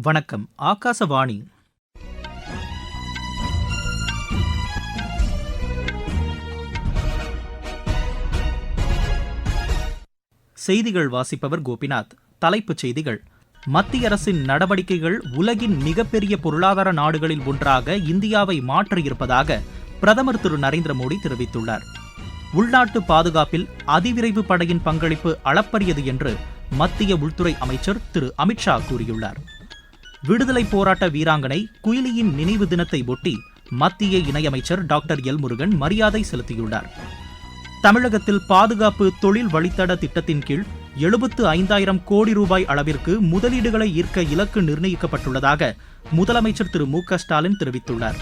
வணக்கம். ஆகாசவாணி. செய்திகள் வாசிப்பவர் கோபிநாத். தலைப்புச் செய்திகள். மத்திய அரசின் நடவடிக்கைகள் உலகின் மிகப்பெரிய பொருளாதார நாடுகளில் ஒன்றாக இந்தியாவை மாற்றியிருப்பதாக பிரதமர் திரு நரேந்திர மோடி தெரிவித்துள்ளார். உள்நாட்டு பாதுகாப்பில் அதிவிரைவு படையின் பங்களிப்பு அளப்பரியது என்று மத்திய உள்துறை அமைச்சர் திரு அமித்ஷா கூறியுள்ளார். விடுதலை போராட்ட வீராங்கனை குயிலியின் நினைவு தினத்தை ஒட்டி மத்திய இணையமைச்சர் டாக்டர் எல் முருகன் மரியாதை செலுத்தியுள்ளார். தமிழகத்தில் பாதுகாப்பு தொழில் வழித்தட திட்டத்தின் கீழ் எழுபத்து ஐந்தாயிரம் கோடி ரூபாய் அளவிற்கு முதலீடுகளை ஈர்க்க இலக்கு நிர்ணயிக்கப்பட்டுள்ளதாக முதலமைச்சர் திரு மு க ஸ்டாலின் தெரிவித்துள்ளார்.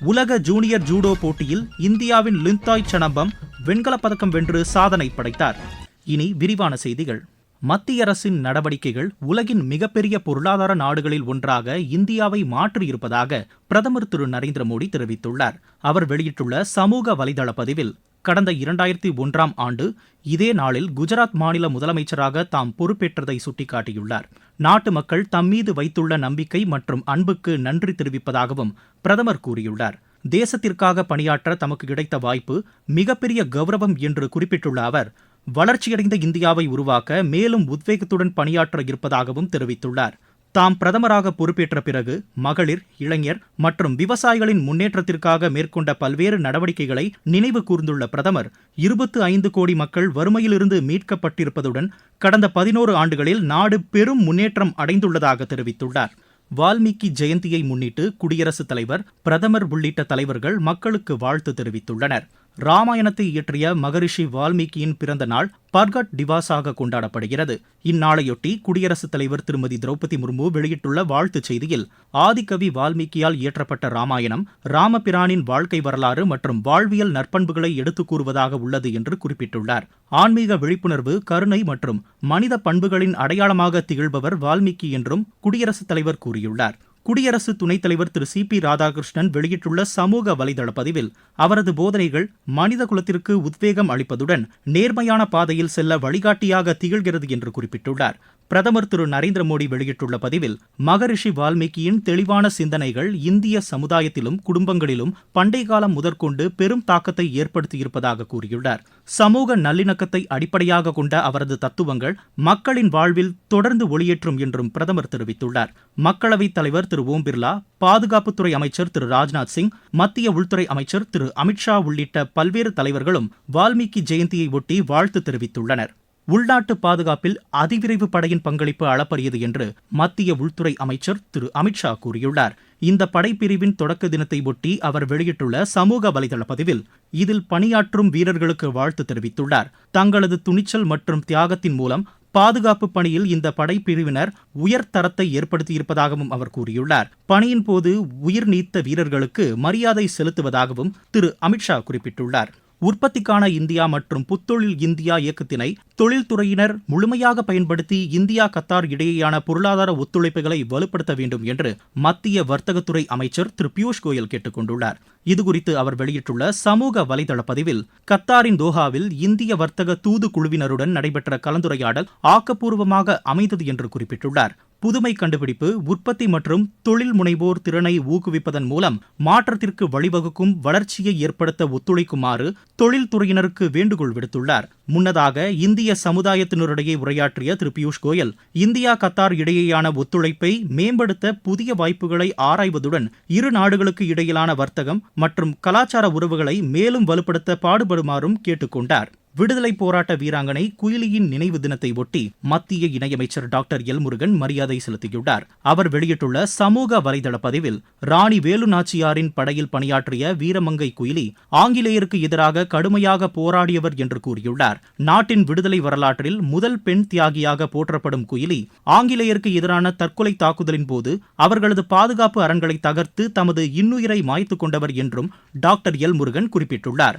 உலக ஜூனியர் ஜூடோ போட்டியில் இந்தியாவின் லிந்தாய் சனம்பம் வெண்கலப் பதக்கம் வென்று சாதனை படைத்தார். இனி விரிவான செய்திகள். மத்திய அரசின் நடவடிக்கைகள் உலகின் மிகப்பெரிய பொருளாதார நாடுகளில் ஒன்றாக இந்தியாவை மாற்றியிருப்பதாக பிரதமர் திரு நரேந்திர மோடி தெரிவித்துள்ளார். அவர் வெளியிட்டுள்ள சமூக வலைதள பதிவில் கடந்த இரண்டாயிரத்தி ஒன்றாம் ஆண்டு இதே நாளில் குஜராத் மாநில முதலமைச்சராக தாம் பொறுப்பேற்றதை சுட்டிக்காட்டியுள்ளார். நாட்டு மக்கள் தம்மீது வைத்துள்ள நம்பிக்கை மற்றும் அன்புக்கு நன்றி தெரிவிப்பதாகவும் பிரதமர் கூறியுள்ளார். தேசத்திற்காக பணியாற்ற தமக்கு கிடைத்த வாய்ப்பு மிகப்பெரிய கௌரவம் என்று குறிப்பிட்டுள்ள அவர் வளர்ச்சியடைந்த இந்தியாவை உருவாக்க மேலும் உத்வேகத்துடன் பணியாற்ற இருப்பதாகவும் தெரிவித்துள்ளார். தாம் பிரதமராக பொறுப்பேற்ற பிறகு மகளிர் இளைஞர் மற்றும் விவசாயிகளின் முன்னேற்றத்திற்காக மேற்கொண்ட பல்வேறு நடவடிக்கைகளை நினைவு கூர்ந்துள்ள பிரதமர் இருபத்து ஐந்து கோடி மக்கள் வறுமையிலிருந்து மீட்கப்பட்டிருப்பதுடன் கடந்த பதினோரு ஆண்டுகளில் நாடு பெரும் முன்னேற்றம் அடைந்துள்ளதாக தெரிவித்துள்ளார். வால்மீகி ஜெயந்தியை முன்னிட்டு குடியரசுத் தலைவர் பிரதமர் உள்ளிட்ட தலைவர்கள் மக்களுக்கு வாழ்த்து தெரிவித்துள்ளனர். ராமாயணத்தை இயற்றிய மகரிஷி வால்மீகியின் பிறந்த நாள் பர்கட் டிவாஸாக கொண்டாடப்படுகிறது. இந்நாளையொட்டி குடியரசுத் தலைவர் திருமதி திரௌபதி முர்மு வெளியிட்டுள்ள வாழ்த்துச் செய்தியில் ஆதிக்கவி வால்மீகியால் இயற்றப்பட்ட ராமாயணம் ராமபிரானின் வாழ்க்கை வரலாறு மற்றும் வாழ்வியல் நற்பண்புகளை எடுத்துக் கூறுவதாக உள்ளது என்று குறிப்பிட்டுள்ளார். ஆன்மீக விழிப்புணர்வு கருணை மற்றும் மனித பண்புகளின் அடையாளமாக திகழ்பவர் வால்மீகி என்றும் குடியரசுத் தலைவர் கூறியுள்ளார். குடியரசு துணைத் தலைவர் திரு சி பி ராதாகிருஷ்ணன் வெளியிட்டுள்ள சமூக வலைதள பதிவில் அவரது போதனைகள் மனித குலத்திற்கு உத்வேகம் அளிப்பதுடன் நேர்மையான பாதையில் செல்ல வழிகாட்டியாக திகழ்கிறது என்று குறிப்பிட்டுள்ளார். பிரதமர் திரு நரேந்திர மோடி வெளியிட்டுள்ள பதிவில் மகரிஷி வால்மீகியின் தெளிவான சிந்தனைகள் இந்திய சமுதாயத்திலும் குடும்பங்களிலும் பண்டை காலம் முதற்கொண்டு பெரும் தாக்கத்தை ஏற்படுத்தியிருப்பதாக கூறியுள்ளார். சமூக நல்லிணக்கத்தை அடிப்படையாக கொண்ட அவரது தத்துவங்கள் மக்களின் வாழ்வில் தொடர்ந்து ஒளியேற்றும் என்றும் பிரதமர் தெரிவித்துள்ளார். மக்களவைத் தலைவர் திரு ஓம் பிர்லா பாதுகாப்புத்துறை அமைச்சர் திரு ராஜ்நாத் சிங் மத்திய உள்துறை அமைச்சர் திரு அமித்ஷா உள்ளிட்ட பல்வேறு தலைவர்களும் வால்மீகி ஜெயந்தியை ஒட்டி வாழ்த்து தெரிவித்துள்ளனர். உள்நாட்டு பாதுகாப்பில் அதிவிரைவு படையின் பங்களிப்பு அளப்பரியது என்று மத்திய உள்துறை அமைச்சர் திரு. அமித்ஷா கூறியுள்ளார். இந்த படைப்பிரிவின் தொடக்க தினத்தை ஒட்டி அவர் வெளியிட்டுள்ள சமூக வலைதள பதிவில் இதில் பணியாற்றும் வீரர்களுக்கு வாழ்த்து தெரிவித்துள்ளார். தங்களது துணிச்சல் மற்றும் தியாகத்தின் மூலம் பாதுகாப்பு பணியில் இந்த படைப்பிரிவினர் உயர் தரத்தை ஏற்படுத்தியிருப்பதாகவும் அவர் கூறியுள்ளார். பணியின் போது உயிர் நீத்த வீரர்களுக்கு மரியாதை செலுத்துவதாகவும் திரு. அமித்ஷா குறிப்பிட்டுள்ளார். உற்பத்திக்கான இந்தியா மற்றும் புத்தொழில் இந்தியா இயக்கத்தினை தொழில்துறையினர் முழுமையாக பயன்படுத்தி இந்தியா கத்தார் இடையேயான பொருளாதார ஒத்துழைப்புகளை வலுப்படுத்த வேண்டும் என்று மத்திய வர்த்தகத்துறை அமைச்சர் திரு பியூஷ் கோயல் கேட்டுக் கொண்டுள்ளார். இதுகுறித்து அவர் வெளியிட்டுள்ள சமூக வலைதள பதிவில் கத்தாரின் தோஹாவில் இந்திய வர்த்தக தூது குழுவினருடன் நடைபெற்ற கலந்துரையாடல் ஆக்கப்பூர்வமாக அமைந்தது என்று குறிப்பிட்டுள்ளார். புதுமை கண்டுபிடிப்பு உற்பத்தி மற்றும் தொழில் முனைவோர் திறனை ஊக்குவிப்பதன் மூலம் மாற்றத்திற்கு வழிவகுக்கும் வளர்ச்சியை ஏற்படுத்த ஒத்துழைக்குமாறு தொழில்துறையினருக்கு வேண்டுகோள் விடுத்துள்ளார். முன்னதாக இந்திய சமுதாயத்தினரிடையே உரையாற்றிய திரு பியூஷ் கோயல் இந்தியா கத்தார் இடையேயான ஒத்துழைப்பை மேம்படுத்த புதிய வாய்ப்புகளை ஆராய்வதுடன் இரு நாடுகளுக்கு இடையிலான வர்த்தகம் மற்றும் கலாச்சார உறவுகளை மேலும் வலுப்படுத்த பாடுபடுமாறும் கேட்டுக்கொண்டார். விடுதலை போராட்ட வீராங்கனை குயிலியின் நினைவு தினத்தை ஒட்டி மத்திய இணையமைச்சர் டாக்டர் எல் முருகன் மரியாதை செலுத்தியுள்ளார். அவர் வெளியிட்டுள்ள சமூக வலைதள பதிவில் ராணி வேலு நாச்சியாரின் படையில் பணியாற்றிய வீரமங்கை குயிலி ஆங்கிலேயருக்கு எதிராக கடுமையாக போராடியவர் என்று கூறியுள்ளார். நாட்டின் விடுதலை வரலாற்றில் முதல் பெண் தியாகியாக போற்றப்படும் குயிலி ஆங்கிலேயருக்கு எதிரான தற்கொலை தாக்குதலின் போது அவர்களது பாதுகாப்பு அரண்களை தகர்த்து தமது இன்னுயிரை மாய்த்துக் கொண்டவர் என்றும் டாக்டர் எல் முருகன் குறிப்பிட்டுள்ளார்.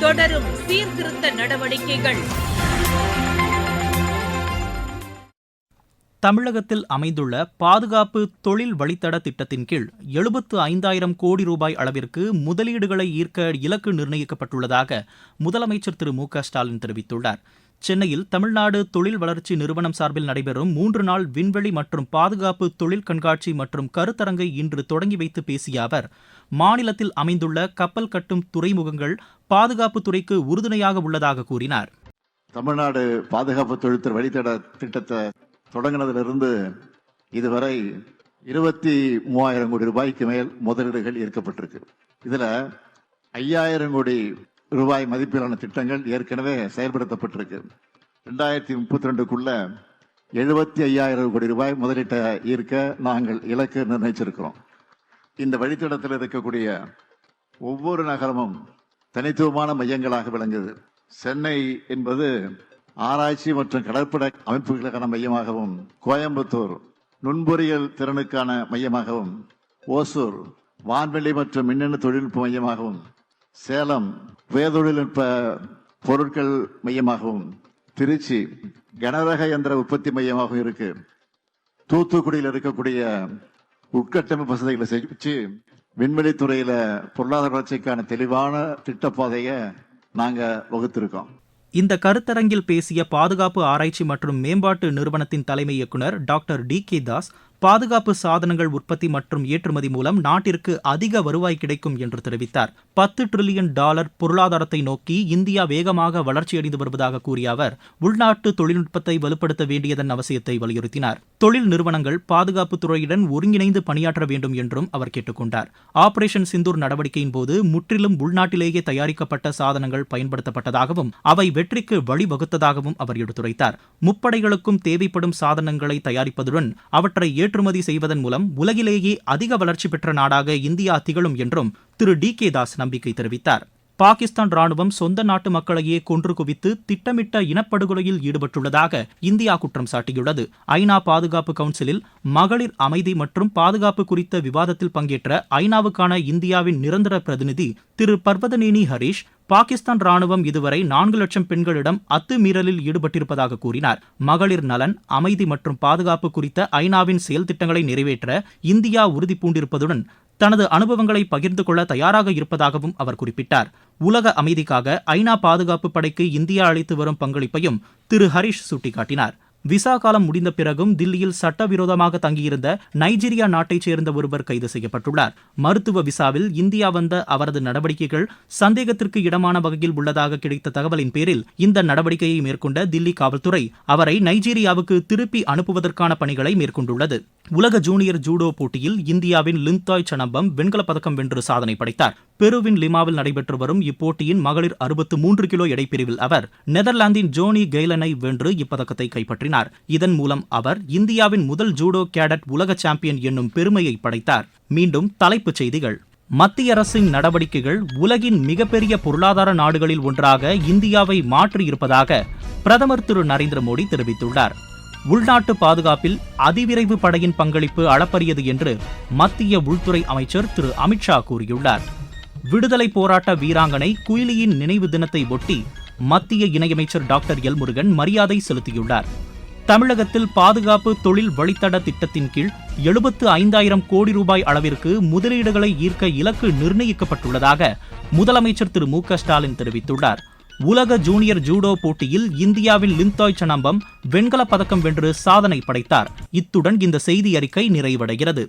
தொடரும் சீர்திருத்த நடவடிக்கைகள். தமிழகத்தில் அமைந்துள்ள பாதுகாப்பு தொழில் வழித்தட திட்டத்தின் கீழ் எழுபத்து ஐந்தாயிரம் கோடி ரூபாய் அளவிற்கு முதலீடுகளை ஈர்க்க இலக்கு நிர்ணயிக்கப்பட்டுள்ளதாக முதலமைச்சர் திரு மு க ஸ்டாலின் தெரிவித்துள்ளார். சென்னையில் தமிழ்நாடு தொழில் வளர்ச்சி நிறுவனம் சார்பில் நடைபெறும் மூன்று நாள் விண்வெளி மற்றும் பாதுகாப்பு தொழில் கண்காட்சி மற்றும் கருத்தரங்கை இன்று தொடங்கி வைத்து பேசிய அவர் மாநிலத்தில் அமைந்துள்ள கப்பல் கட்டும் துறைமுகங்கள் பாதுகாப்பு துறைக்கு உறுதுணையாக உள்ளதாக கூறினார். தமிழ்நாடு பாதுகாப்பு தொழில்துறை வழித்தட திட்டத்தை தொடங்கினதிலிருந்து இதுவரை இருபத்தி மூவாயிரம் கோடி ரூபாய்க்கு மேல் முதலீடுகள் ஈர்க்கப்பட்டிருக்கு. இதில் ஐயாயிரம் கோடி ரூபாய் மதிப்பிலான திட்டங்கள் ஏற்கனவே செயல்படுத்தப்பட்டிருக்கு. ரெண்டாயிரத்தி முப்பத்தி ரெண்டுக்குள்ள எழுபத்தி ஐயாயிரம் கோடி ரூபாய் முதலீட்டை ஈர்க்க நாங்கள் இலக்கு நிர்ணயிச்சிருக்கிறோம். இந்த வழித்தடத்தில் இருக்கக்கூடிய ஒவ்வொரு நகரமும் தனித்துவமான மையங்களாக விளங்குது. சென்னை என்பது ஆராய்ச்சி மற்றும் கடற்படை அமைப்புகளுக்கான மையமாகவும் கோயம்புத்தூர் நுண்பொறியியல் திறனுக்கான மையமாகவும் ஓசூர் வான்வெளி மற்றும் மின்னணு தொழில்நுட்ப மையமாகவும் சேலம் உயர்தொழில்நுட்ப பொருட்கள் மையமாகவும் திருச்சி கனரக இயந்திர உற்பத்தி மையமாகவும் இருக்கு. தூத்துக்குடியில் இருக்கக்கூடிய உட்கட்டமைப்பு வசதிகளை செஞ்சு விண்வெளி துறையில பொருளாதார வளர்ச்சிக்கான தெளிவான திட்டப்பாதையை நாங்க வகுத்திருக்கோம். இந்த கருத்தரங்கில் பேசிய பாதுகாப்பு ஆராய்ச்சி மற்றும் மேம்பாட்டு நிறுவனத்தின் தலைமை இயக்குநர் டாக்டர் டி கே தாஸ் பாதுகாப்பு சாதனங்கள் உற்பத்தி மற்றும் ஏற்றுமதி மூலம் நாட்டிற்கு அதிக வருவாய் கிடைக்கும் என்று தெரிவித்தார். பத்து டிரில்லியன் டாலர் பொருளாதாரத்தை நோக்கி இந்தியா வேகமாக வளர்ச்சியடைந்து வருவதாக கூறிய அவர் உள்நாட்டு தொழில்நுட்பத்தை வலுப்படுத்த வேண்டியதன் அவசியத்தை வலியுறுத்தினார். தொழில் நிறுவனங்கள் பாதுகாப்பு துறையுடன் ஒருங்கிணைந்து பணியாற்ற வேண்டும் என்றும் அவர் கேட்டுக்கொண்டார் ஆபரேஷன் சிந்தூர் நடவடிக்கையின் போது முற்றிலும் உள்நாட்டிலேயே தயாரிக்கப்பட்ட சாதனங்கள் பயன்படுத்தப்பட்டதாகவும் அவை வெற்றிக்கு வழிவகுத்ததாகவும் அவர் எடுத்துரைத்தார். முப்படைகளுக்கும் தேவைப்படும் சாதனங்களை தயாரிப்பதுடன் அவற்றை ஏற்றுமதி செய்வதன் மூலம் உலகிலேயே அதிக வளர்ச்சி பெற்ற நாடாக இந்தியா திகழும் என்றும் திரு டி கே தாஸ் நம்பிக்கை தெரிவித்தார். பாகிஸ்தான் ராணுவம் சொந்த நாட்டு மக்களையே கொன்று குவித்து திட்டமிட்ட இனப்படுகொலையில் ஈடுபட்டுள்ளதாக இந்தியா குற்றம் சாட்டியுள்ளது. ஐநா பாதுகாப்பு கவுன்சிலில் மகளிர் அமைதி மற்றும் பாதுகாப்பு குறித்த விவாதத்தில் பங்கேற்ற ஐநாவுக்கான இந்தியாவின் நிரந்தர பிரதிநிதி திரு பர்வதனேனி ஹரீஷ் பாகிஸ்தான் ராணுவம் இதுவரை நான்கு லட்சம் பெண்களிடம் அத்துமீறலில் ஈடுபட்டிருப்பதாக கூறினார். மகளிர் நலன் அமைதி மற்றும் பாதுகாப்பு குறித்த ஐநாவின் செயல் திட்டங்களை நிறைவேற்ற இந்தியா உறுதி பூண்டிருப்பதுடன் தனது அனுபவங்களை பகிர்ந்து கொள்ள தயாராக இருப்பதாகவும் அவர் குறிப்பிட்டார். உலக அமைதிக்காக ஐநா பாதுகாப்பு படைக்கு இந்தியா அளித்து வரும் பங்களிப்பையும் திரு ஹரிஷ் சுட்டிக்காட்டினார். விசா காலம் முடிந்த பிறகும் தில்லியில் சட்டவிரோதமாக தங்கியிருந்த நைஜீரியா நாட்டைச் சேர்ந்த ஒருவர் கைது செய்யப்பட்டுள்ளார். மருத்துவ விசாவில் இந்தியா வந்த அவரது நடவடிக்கைகள் சந்தேகத்திற்கு இடமான வகையில் உள்ளதாக கிடைத்த தகவலின் பேரில் இந்த நடவடிக்கையை மேற்கொண்ட தில்லி காவல்துறை அவரை நைஜீரியாவுக்கு திருப்பி அனுப்புவதற்கான பணிகளை மேற்கொண்டுள்ளது. உலக ஜூனியர் ஜூடோ போட்டியில் இந்தியாவின் லிந்தாய் சனம்பம் வெண்கலப் பதக்கம் வென்று சாதனை படைத்தார். பெருவின் லிமாவில் நடைபெற்று வரும் இப்போட்டியின் மகளிர் அறுபத்து மூன்று கிலோ எடைப்பிரிவில் அவர் நெதர்லாந்தின் ஜோனி கெய்லனை வென்று இப்பதக்கத்தை கைப்பற்றினார். இதன் மூலம் அவர் இந்தியாவின் முதல் ஜூடோ கேடட் உலக சாம்பியன் என்னும் பெருமையை படைத்தார். மீண்டும் தலைப்புச் செய்திகள். மத்திய அரசின் நடவடிக்கைகள் உலகின் மிகப்பெரிய பொருளாதார நாடுகளில் ஒன்றாக இந்தியாவை மாற்றியிருப்பதாக பிரதமர் திரு நரேந்திர மோடி தெரிவித்துள்ளார். உள்நாட்டு பாதுகாப்பில் அதிவிரைவு படையின் பங்களிப்பு அளப்பரியது என்று மத்திய உள்துறை அமைச்சர் திரு அமித்ஷா கூறியுள்ளார். விடுதலை போராட்ட வீராங்கனை குயிலியின் நினைவு தினத்தை ஒட்டி மத்திய இணையமைச்சர் டாக்டர் எல் முருகன் மரியாதை செலுத்தியுள்ளார். தமிழகத்தில் பாதுகாப்பு தொழில் வழித்தட திட்டத்தின் கீழ் எழுபத்து ஐந்தாயிரம் கோடி ரூபாய் அளவிற்கு முதலீடுகளை ஈர்க்க இலக்கு நிர்ணயிக்கப்பட்டுள்ளதாக முதலமைச்சர் திரு மு க ஸ்டாலின் தெரிவித்துள்ளார். உலக ஜூனியர் ஜூடோ போட்டியில் இந்தியாவின் லிந்தாய் சனம்பம் வெண்கலப் பதக்கம் வென்று சாதனை படைத்தார். இத்துடன் இந்த செய்தி அறிக்கை நிறைவடைகிறது.